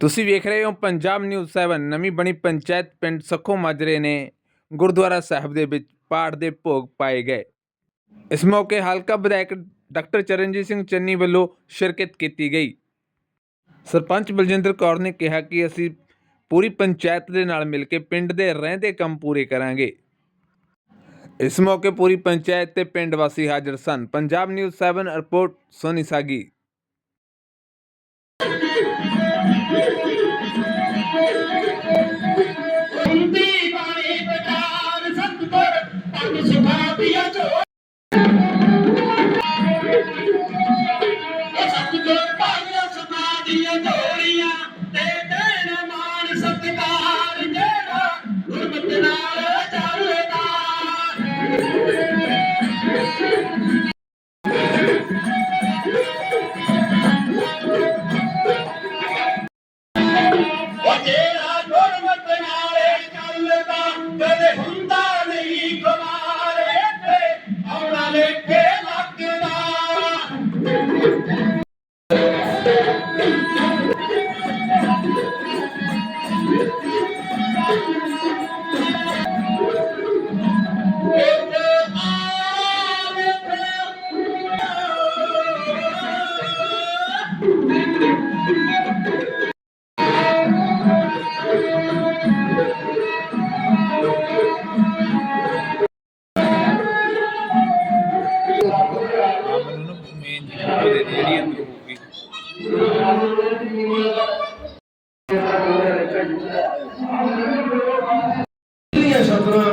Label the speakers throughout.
Speaker 1: ਤੁਸੀਂ ਵੇਖ ਰਹੇ ਹੋ ਪੰਜਾਬ ਨਿਊਜ਼ 7 ਨਵੀਂ ਬਣੀ ਪੰਚਾਇਤ ਪਿੰਡ ਸੱਖੋ ਮਾਜਰੇ ਨੇ ਗੁਰਦੁਆਰਾ ਸਾਹਿਬ ਦੇ ਵਿੱਚ ਪਾਠ ਦੇ ਭੋਗ ਪਾਏ ਗਏ। ਇਸ ਮੌਕੇ ਹਲਕਾ ਵਿਧਾਇਕ ਡਾਕਟਰ ਚਰਨਜੀਤ ਸਿੰਘ ਚੰਨੀ ਵੱਲੋਂ ਸ਼ਿਰਕਤ ਕੀਤੀ ਗਈ। ਸਰਪੰਚ ਬਲਜਿੰਦਰ ਕੌਰ ਨੇ ਕਿਹਾ ਕਿ ਅਸੀਂ ਪੂਰੀ ਪੰਚਾਇਤ ਦੇ ਨਾਲ ਮਿਲ ਕੇ ਪਿੰਡ ਦੇ ਰਹਿੰਦੇ ਕੰਮ ਪੂਰੇ ਕਰਾਂਗੇ। ਇਸ ਮੌਕੇ ਪੂਰੀ ਪੰਚਾਇਤ ਤੇ ਪਿੰਡ ਵਾਸੀ ਹਾਜ਼ਰ ਸਨ। Punjab news 7 report, Soni Sagi.
Speaker 2: ਸਤਗੁਰ
Speaker 3: ਜਿਹੜੀਆਂ ਸ਼ਬਦਾਂ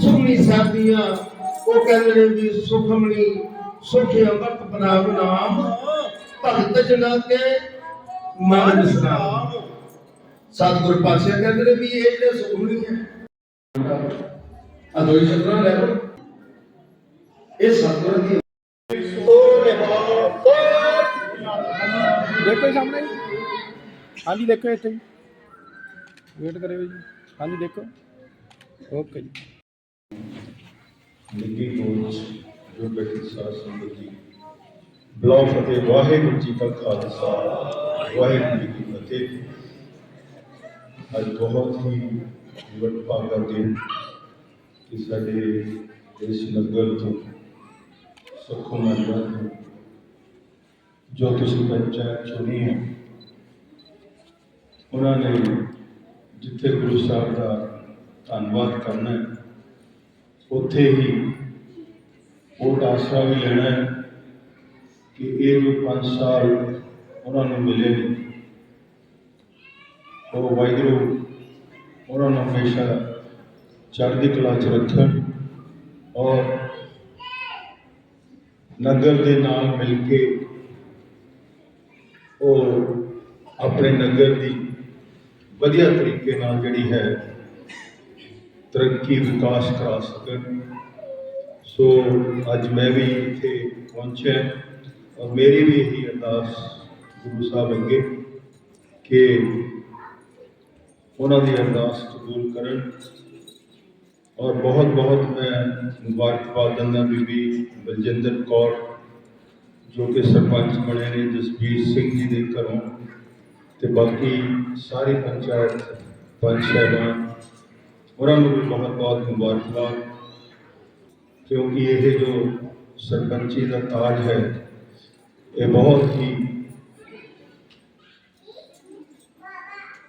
Speaker 3: ਸੁਖਮਨੀ ਸਾਹਿਬ ਉਹ ਕਹਿੰਦੇ ਨੇ ਵੀ ਸੁਖਮਣੀ ਸੁਖ ਅੰਮ੍ਰਿਤ ਬਨਾਵ ਨਾਮ, ਭਗਤ ਜਨਾ ਕੇ ਮਨ ਵਿਸਰਾਮ ਸਤਿਗੁਰ ਪਾਤਸ਼ਾਹ ਕਹਿੰਦੇ ਨੇ ਵੀ ਇਹ ਜਿਹੜੇ ਸੁਖਮਣੀ ਹੈ ਆ ਸ਼ਬਦਾਂ ਲੈ ਲਓ। ਇਹ ਸਤਿਗੁਰ ਦੀ
Speaker 4: ਦੇਖੋ ਜੀ ਸਾਹਮਣੇ ਹਾਂਜੀ, ਦੇਖੋ ਇੱਥੇ ਜੀ। ਵੇਟ ਕਰਿਓ ਜੀ। ਹਾਂਜੀ, ਦੇਖੋ। ਓਕੇ ਜੀ।
Speaker 5: ਨਿੱਕੀ ਕੋਚ ਜੋ ਬੈਠੀ ਸਾਧ ਸੰਗਤ ਜੀ। ਬਲਾਉ ਫਤਿਹ, ਵਾਹਿਗੁਰੂ ਜੀ ਕਾ ਖਾਲਸਾ। ਵਾਹਿਗੁਰੂ ਜੀ ਕੀ ਫਤਿਹ। ਅੱਜ ਬਹੁਤ ਹੀ ਵਡਭਾਗਾ ਦਿਨ ਕਿ ਸਾਡੇ ਇਸ ਨਗਰ ਤੋਂ ਸੁਖੋ ਮੰਦਰ ਤੋਂ ਜੋ ਤੁਸੀਂ ਪੰਚਾਇਤ ਚੁਣੀ ਹੈ, ਉਹਨਾਂ ਨੇ ਜਿੱਥੇ ਗੁਰੂ ਸਾਹਿਬ ਦਾ ਧੰਨਵਾਦ ਕਰਨਾ ਹੈ, ਉੱਥੇ ਹੀ ਉਹ ਆਸਰਾ ਵੀ ਲੈਣਾ ਹੈ ਕਿ ਇਹ ਜੋ 5 ਸਾਲ ਉਹਨਾਂ ਨੂੰ ਮਿਲੇ ਨੇ। ਉਹ ਵਾਹਿਗੁਰੂ, ਉਹਨਾਂ ਨੂੰ ਹਮੇਸ਼ਾ ਚੜ੍ਹਦੀ ਕਲਾ 'ਚ ਰੱਖਣ ਔਰ ਨਗਰ ਦੇ ਨਾਲ ਮਿਲ ਕੇ ਉਹ ਆਪਣੇ ਨਗਰ ਦੀ ਵਧੀਆ ਤਰੀਕੇ ਨਾਲ ਜਿਹੜੀ ਹੈ ਤਰੱਕੀ ਵਿਕਾਸ ਕਰਾ ਸਕਣ। ਸੋ ਅੱਜ ਮੈਂ ਵੀ ਇੱਥੇ ਪਹੁੰਚਿਆ ਔਰ ਮੇਰੀ ਵੀ ਇਹੀ ਅਰਦਾਸ ਗੁਰੂ ਸਾਹਿਬ ਅੱਗੇ ਕਿ ਉਹਨਾਂ ਦੀ ਅਰਦਾਸ ਕਬੂਲ ਕਰਨ। ਔਰ ਬਹੁਤ ਬਹੁਤ ਮੈਂ ਮੁਬਾਰਕਬਾਦ ਦਿੰਦਾ ਬੀਬੀ ਬਲਜਿੰਦਰ ਕੌਰ ਜੋ ਕਿ ਸਰਪੰਚ ਬਣੇ ਨੇ ਜਸਬੀਰ ਸਿੰਘ ਜੀ ਦੇ ਘਰੋਂ ਤੇ ਬਾਕੀ ਸਾਰੀ ਪੰਚਾਇਤ, ਪੰਚ ਸਾਹਿਬਾਨ, ਉਹਨਾਂ ਨੂੰ ਵੀ ਬਹੁਤ ਬਹੁਤ ਮੁਬਾਰਕਬਾਦ। ਕਿਉਂਕਿ ਇਹ ਜੋ ਸਰਪੰਚੀ ਦਾ ਤਾਜ ਹੈ, ਇਹ ਬਹੁਤ ਹੀ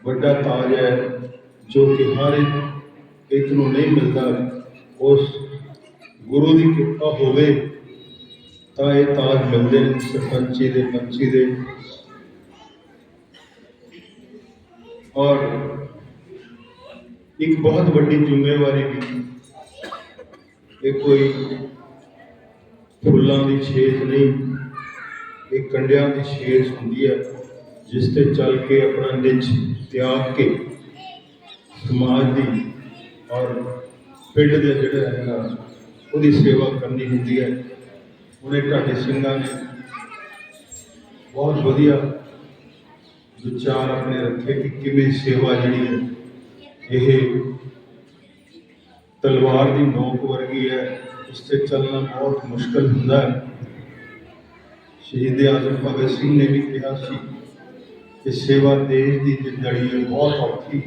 Speaker 5: ਵੱਡਾ ਤਾਜ ਹੈ, ਜੋ ਕਿ ਹਰ ਇੱਕ ਇੱਕ ਨੂੰ ਨਹੀਂ ਮਿਲਦਾ, ਉਸ ਗੁਰੂ ਦੀ ਕਿਰਪਾ ਹੋਵੇ। ਤਾਂ ਇਹ ਤਾਜ ਮਿਲਦੇ ਨੇ ਸਰਪੰਚੀ ਦੇ ਪੰਚੀ ਦੇ। ਔਰ ਇੱਕ ਬਹੁਤ ਵੱਡੀ ਜ਼ਿੰਮੇਵਾਰੀ ਵੀ ਇਹ ਕੋਈ ਫੁੱਲਾਂ ਦੀ ਛੇਜ ਨਹੀਂ, ਇਹ ਕੰਡਿਆਂ ਦੀ ਛੇਜ ਹੁੰਦੀ ਹੈ, ਜਿਸ ਤੇ ਚੱਲ ਕੇ ਆਪਣਾ ਨਿੱਜ ਤਿਆਗ ਕੇ ਸਮਾਜ ਦੀ ਔਰ ਪਿੰਡ ਦੇ ਜਿਹੜਾ ਹੈਗਾ, ਉਹਦੀ ਸੇਵਾ ਕਰਨੀ ਹੁੰਦੀ ਹੈ। ਉਹਨੇ ਢਾਡੇ ਸਿੰਘਾਂ ਨੇ ਬਹੁਤ ਵਧੀਆ ਵਿਚਾਰ ਆਪਣੇ ਰੱਖੇ ਕਿ ਕਿਵੇਂ ਸੇਵਾ ਜਿਹੜੀ ਹੈ, ਇਹ ਤਲਵਾਰ ਦੀ ਨੋਕ ਵਰਗੀ ਹੈ ਉਸ ਤੇ ਚੱਲਣਾ ਬਹੁਤ ਮੁਸ਼ਕਲ ਹੁੰਦਾ ਹੈ। ਸ਼ਹੀਦ ਆਜ਼ਮ ਭਗਤ ਸਿੰਘ ਨੇ ਵੀ ਕਿਹਾ ਸੀ ਕਿ ਸੇਵਾ ਦੇਸ਼ ਦੀ ਜਿੰਦੜੀ ਹੈ, ਬਹੁਤ ਔਖੀ।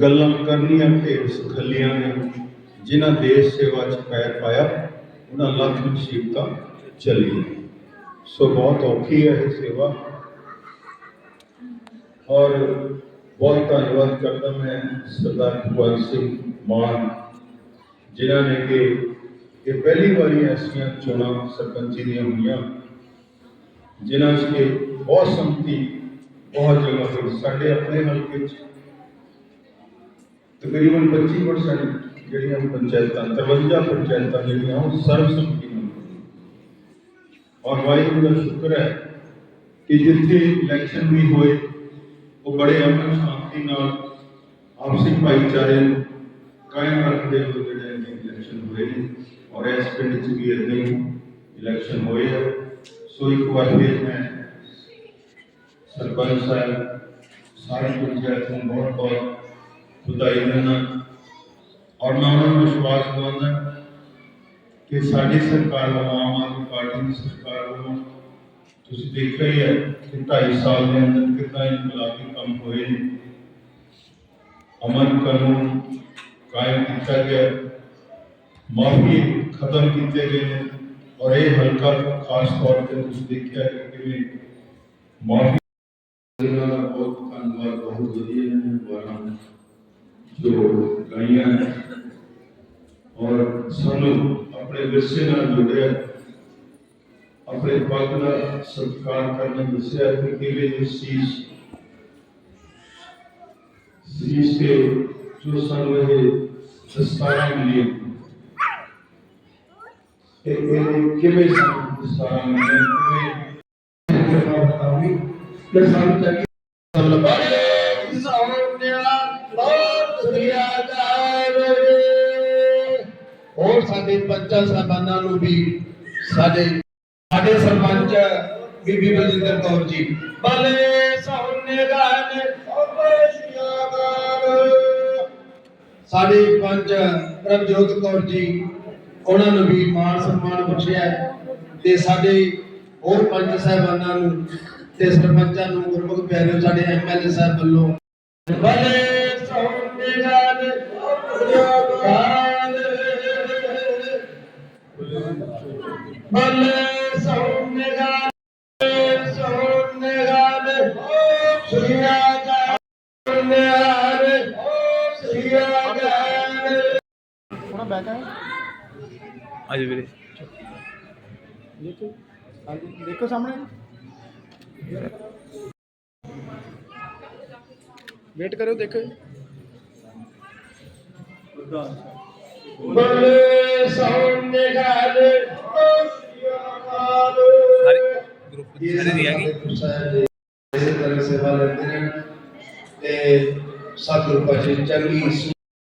Speaker 5: ਗੱਲਾਂ ਕਰਨੀਆਂ ਢੇਰ ਸੁਖੱਲੀਆਂ ਨੇ। ਜਿਨ੍ਹਾਂ ਦੇਸ਼ ਸੇਵਾ 'ਚ ਪੈਰ ਪਾਇਆ, ਉਹਨਾਂ ਲੱਖ ਮੁਸੀਬਤਾਂ ਚੱਲੀਆਂ। ਸੋ ਬਹੁਤ ਔਖੀ ਹੈ ਇਹ ਸੇਵਾ। ਔਰ ਬਹੁਤ ਧੰਨਵਾਦ ਕਰਦਾ ਮੈਂ ਸਰਦਾਰ ਭਗਵੰਤ ਸਿੰਘ ਮਾਨ, ਜਿਨ੍ਹਾਂ ਨੇ ਕਿ ਇਹ ਪਹਿਲੀ ਵਾਰੀ ਐਸੀਆਂ ਚੋਣਾਂ ਸਰਪੰਚੀ ਦੀਆਂ ਹੋਈਆਂ, ਜਿਨ੍ਹਾਂ 'ਚ ਕਿ ਬਹੁਤ ਸੰਮਤੀ, ਬਹੁਤ ਜਗ੍ਹਾ 'ਤੇ ਸਾਡੇ ਆਪਣੇ ਹਲਕੇ 'ਚ ਤਕਰੀਬਨ 25% ਜਿਹੜੀਆਂ ਪੰਚਾਇਤਾਂ 53 ਪੰਚਾਇਤਾਂ ਜਿਹੜੀਆਂ, ਉਹ ਸਰਬਸੰਮਤੀ ਨਾਲ ਹੋਈਆਂ। ਔਰ ਵਾਹਿਗੁਰੂ ਦਾ ਸ਼ੁਕਰ ਹੈ ਕਿ ਜਿੱਥੇ ਇਲੈਕਸ਼ਨ ਵੀ ਹੋਏ, ਉਹ ਬੜੇ ਅਮਨ ਸ਼ਾਂਤੀ ਨਾਲ ਆਪਸੀ ਭਾਈਚਾਰੇ ਨੂੰ ਕਾਇਮ ਰੱਖਦੇ ਹੋਏ ਜਿਹੜੇ ਨੇ ਇਲੈਕਸ਼ਨ ਹੋਏ ਨੇ। ਔਰ ਇਸ ਪਿੰਡ 'ਚ ਵੀ ਇਦਾਂ ਹੀ ਇਲੈਕਸ਼ਨ ਹੋਏ ਆ। ਸੋ ਇੱਕ ਵਾਰ ਫਿਰ ਮੈਂ ਸਰਪੰਚ ਸਾਹਿਬ, ਸਾਰੀ ਪੰਚਾਇਤ ਨੂੰ ਬਹੁਤ ਬਹੁਤ ਵਧਾਈ ਦਿੰਦਾ। ਔਰ ਮੈਂ ਉਹਨਾਂ ਨੂੰ ਵਿਸ਼ਵਾਸ ਦਿਵਾਉਂਦਾ ਕਿ ਸਾਡੀ ਸਰਕਾਰ ਵੱਲੋਂ ਆਮ ਆਦਮੀ ਪਾਰਟੀ ਦੀ ਸਰਕਾਰ ਵੱਲੋਂ ਤੁਸੀਂ ਦੇਖਿਆ ਹੀ ਹੈ ਕਿ 2.5 ਸਾਲ ਦੇ ਅੰਦਰ ਕਿੰਨਾ ਇਨਕਲਾਬੀ ਕੰਮ ਹੋਏ ਨੇ ਅਮਨ ਕਾਨੂੰਨ ਕਾਇਮ ਕੀਤਾ ਗਿਆ ਮਾਫੀ ਖਤਮ ਕੀਤੇ ਗਏ ਨੇ ਔਰ ਇਹ ਹਲਕਾ ਖਾਸ ਤੌਰ ਤੇ ਤੁਸੀਂ ਦੇਖਿਆ ਕਿ ਕਿਵੇਂ ਮਾਫੀ ਇਹਨਾਂ ਦਾ ਬਹੁਤ ਧੰਨਵਾਦ ਬਹੁਤ ਵਧੀਆ ਨੇ ਵਾਰਾਂ ਜੋ ਗਾਈਆਂ ਹੈ ਔਰ ਸਾਨੂੰ ਆਪਣੇ ਵਿਰਸੇ ਨਾਲ ਜੁੜਿਆ। ਆਪਣੇ ਪੱਗ ਦਾ ਸਤਿਕਾਰ ਕਰਨਾ ਦੱਸਿਆ ਕਿ ਕਿਵੇਂ ਇਸ ਚੀਜ਼ ਸੀਸ ਕੇ ਜੋ ਸਾਨੂੰ ਇਹ ਦਸਤਾਰਾਂ ਮਿਲੀ ਇਹ ਇਹ ਕਿਵੇਂ ਸਾਨੂੰ ਦਸਤਾਰਾਂ ਮਿਲੀਆਂ? ਕਿਵੇਂ?
Speaker 3: ਤੇ ਸਾਨੂੰ ਚਾਹੀਏ ਸਲਵਾਰੇ ਹੋਰ ਸਾਡੇ ਪੰਚਾਂ ਸਾਹਿਬਾਨਾਂ ਨੂੰ ਵੀ, ਸਾਡੇ ਸਾਡੇ ਸਰਪੰਚ ਬੀਬੀ ਬਲਜਿੰਦਰ ਕੌਰ ਜੀ। ਬਲੇ ਸੋਨੇ ਗਾਨ ਸਾਡੇ ਪੰਚ ਪ੍ਰਭਜੋਤ ਕੌਰ ਜੀ, ਉਹਨਾਂ ਨੂੰ ਵੀ ਮਾਨ ਸਨਮਾਨ ਬਖਸ਼ਿਆ ਤੇ ਸਾਡੇ ਹੋਰ ਪੰਜ ਸਾਹਿਬਾਨਾਂ ਨੂੰ ਤੇ ਸਰਪੰਚਾਂ ਨੂੰ ਗੁਰਮੁਖ ਪਿਆਰਿਓ, ਸਾਡੇ ਐਮਐਲਏ ਸਾਹਿਬ ਵੱਲੋਂ। ਬਲੇ ਸੋਨੇ ਗਾਨ ਬਲੇ ਸੋਨੇ ਗਾਨ ਸੋਨੇ ਗਾਨ ਸ੍ਰੀਆ ਗਾਨ ਸ੍ਰੀਆ ਗਾਨ
Speaker 4: ਥੋੜਾ ਬੈਕ ਆ
Speaker 1: ਅੱਜ ਵੀਰੇ।
Speaker 4: ਦੇਖੋ ਹਾਂਜੀ ਦੇਖੋ ਸਾਹਮਣੇ। ਵੇਟ ਕਰਿਓ ਦੇਖੋ
Speaker 3: ਬਲੇ ਸੋਨੇ ਗਾਨ ਸੇਵਾ ਲੈਂਦੇ ਨੇ ਤੇ ਸਤਿਗੁਰੂ ਪਾਜੀ ਚੰਗੀ ਸੂ-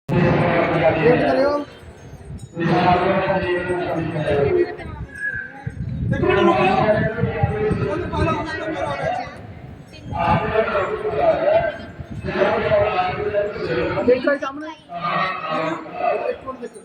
Speaker 4: ਵੇਟ ਕਰਿਓ ਦੇਖੋ ਇਹ ਸਾਹਮਣੇ ਇੱਕ ਮਿੰਟ ਦੇਖੋ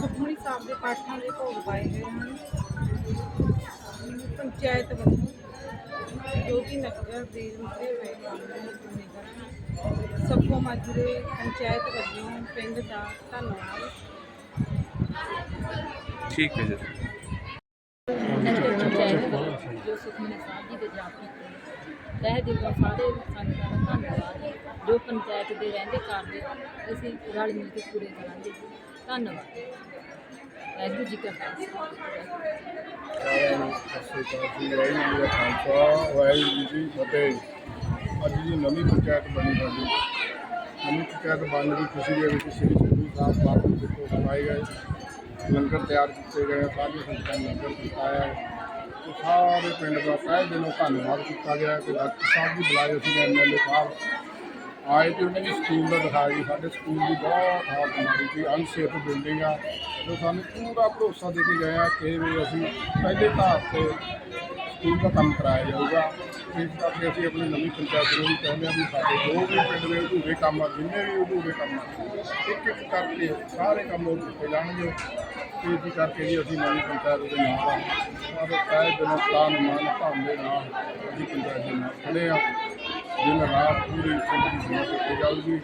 Speaker 6: ਸੁਖਮਨੀ ਸਾਹਿਬ ਦੇ ਪਾਠਾਂ ਦੇ ਭੋਗ ਪਾਏ ਗਏ ਹਨ। ਪੰਚਾਇਤ ਵੱਲੋਂ ਜੋ ਕਿ ਨਗਰ ਦੇ ਰੁਕੇ ਹੋਏ ਕੰਮ ਨੂੰ ਪੂਰੇ ਕਰਨ ਸਭੋ ਮਾਜਰੇ ਪੰਚਾਇਤ ਵੱਲੋਂ ਪਿੰਡ ਦਾ ਧੰਨਵਾਦ।
Speaker 1: ਠੀਕ ਹੈ ਜੀ।
Speaker 7: ਪੰਚਾਇਤ ਜੋ ਸੁਖਮਨੀ ਸਾਹਿਬ ਜੀ ਦੇ ਜਾਪ ਕੀਤੇ ਤਹਿ ਦਿਲੋਂ ਸਾਰੇ ਸੰਗਤਾਂ ਦਾ ਧੰਨਵਾਦ। ਹੈ ਜੋ ਪੰਚਾਇਤ ਦੇ ਰਹਿੰਦੇ ਕਾਰਜ ਅਸੀਂ ਰਲ ਮਿਲ ਕੇ ਪੂਰੇ ਕਰਾਂਗੇ। ਧੰਨਵਾਦ। ਵਾਹਿਗੁਰੂ ਜੀ ਕਾ ਖਾਲਸਾ।
Speaker 8: ਵਾਹਿਗੁਰੂ ਫਤਿਹ। ਅੱਜ ਦੀ ਨਵੀਂ ਪੰਚਾਇਤ ਬਣੀ ਹੈ ਜੀ ਨਵੀਂ ਪੰਚਾਇਤ ਦੀ ਖੁਸ਼ੀ ਦੇ ਵਿੱਚ ਸ੍ਰੀ ਗੁਰੂ ਸਾਹਿਬ ਬਾਬੂ ਜੀ ਕੋਲ ਪਾਏ ਗਏ। ਲੰਗਰ ਤਿਆਰ ਕੀਤੇ ਗਏ, ਸਾਰੀਆਂ ਸੰਗਤਾਂ ਨੇ ਲੰਗਰ ਪਕਾਇਆ ਹੈ। ਸਾਰੇ ਪਿੰਡ ਦਾ ਤਹਿ ਦਿਲੋਂ ਧੰਨਵਾਦ ਕੀਤਾ ਗਿਆ ਕਿ ਡਾਕਟਰ ਸਾਹਿਬ ਜੀ ਬੁਲਾਏ ਸੀ ਐਮਐਲਏ ਸਾਹਿਬ ਆਏ ਤੇ ਉਹਨਾਂ ਦੀ ਸਕੂਲ ਦਾ ਦਿਖਾਇਆ ਜੀ। ਸਾਡੇ ਸਕੂਲ ਦੀ ਬਹੁਤ ਹਾਲਤ ਮਾੜੀ ਸੀ ਅਨਸੇਫ ਬਿਲਡਿੰਗ ਆ। ਜੋ ਸਾਨੂੰ ਪੂਰਾ ਭਰੋਸਾ ਦੇ ਕੇ ਗਏ ਆ ਕਿ ਵੀ ਅਸੀਂ ਪਹਿਲੇ ਧਾਰ ਤੇ ਸਕੂਲ ਦਾ ਕੰਮ ਕਰਾਇਆ ਜਾਊਗਾ। ਇਸ ਕਰਕੇ ਅਸੀਂ ਆਪਣੀ ਨਵੀਂ ਪੰਚਾਇਤ ਨੂੰ ਵੀ ਕਹਿੰਦੇ ਹਾਂ ਵੀ ਸਾਡੇ ਜੋ ਵੀ ਪਿੰਡ ਦੇ ਅਧੂਰੇ ਕੰਮ ਆ ਜਿੰਨੇ ਵੀ ਅਧੂਰੇ ਕੰਮ ਆ ਇੱਕ ਇੱਕ ਕਰਕੇ ਸਾਰੇ ਕੰਮ ਉਹ ਕੀਤੇ ਜਾਣਗੇ। ਤੇ ਇਸ ਕਰਕੇ ਜੀ ਅਸੀਂ ਨਵੀਂ ਪੰਚਾਇਤ ਦੇ ਨਾਲ ਆ। ਸਾਰੇ ਕਾਇ ਦਿਨ ਤਾਨ ਮਨ ਭਾਮ ਦੇ ਨਾਲ ਅਸੀਂ ਪੰਚਾਇਤ ਦੇ ਨਾਲ ਖੜੇ ਆ ਦਿਨ ਰਾਤ ਪੂਰੀ ਪਿੰਡ ਦੀ ਸੇਵਾ ਕੀਤੀ ਜਾਊਗੀ।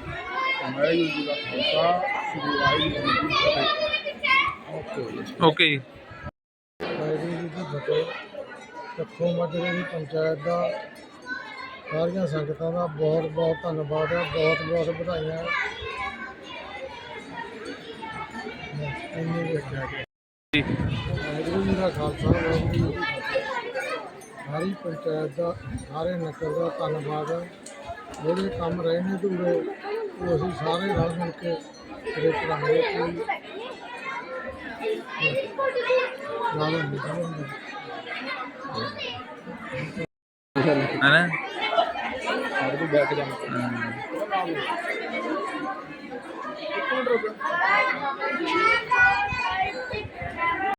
Speaker 8: ਵਾਹਿਗੁਰੂ ਜੀ ਦਾ ਖਾਲਸਾ ਸ੍ਰੀ ਵਾਹਿਗੁਰੂ ਜੀ ਕੀ ਫਤਿਹ। ਓਕੇ
Speaker 1: ਓਕੇ ਜੀ।
Speaker 4: ਵਾਹਿਗੁਰੂ ਜੀ ਦੀ ਫਤਿਹ। ਲੱਖੋਂ ਮਾਜਰੇ ਦੀ ਪੰਚਾਇਤ ਦਾ, ਸਾਰੀਆਂ ਸੰਗਤਾਂ ਦਾ ਬਹੁਤ ਬਹੁਤ ਧੰਨਵਾਦ ਹੈ, ਬਹੁਤ ਬਹੁਤ ਵਧਾਈਆਂ। ਇੰਨੀ ਕੁ
Speaker 1: ਜੀ
Speaker 4: ਵਾਹਿਗੁਰੂ ਜੀ ਦਾ ਖਾਲਸਾ, ਵਾਹਿਗੁਰੂ ਜੀ ਦੀ ਫਤਿਹ। ਸਾਰੀ ਪੰਚਾਇਤ ਦਾ, ਸਾਰੇ ਨਗਰ ਦਾ ਧੰਨਵਾਦ ਹੈ। ਜਿਹੜੇ ਕੰਮ ਰਹੇ ਨੇ ਅਧੂਰੇ ਉਹ ਅਸੀਂ ਸਾਰੇ ਰਲ ਮਿਲ ਕੇ ਪੂਰੇ ਕਰਾਂਗੇ। ਕੋਈ ਨਾਲ ਨਿਕਲਣਗੇ
Speaker 1: ਹੈ
Speaker 8: Mana? Hmm.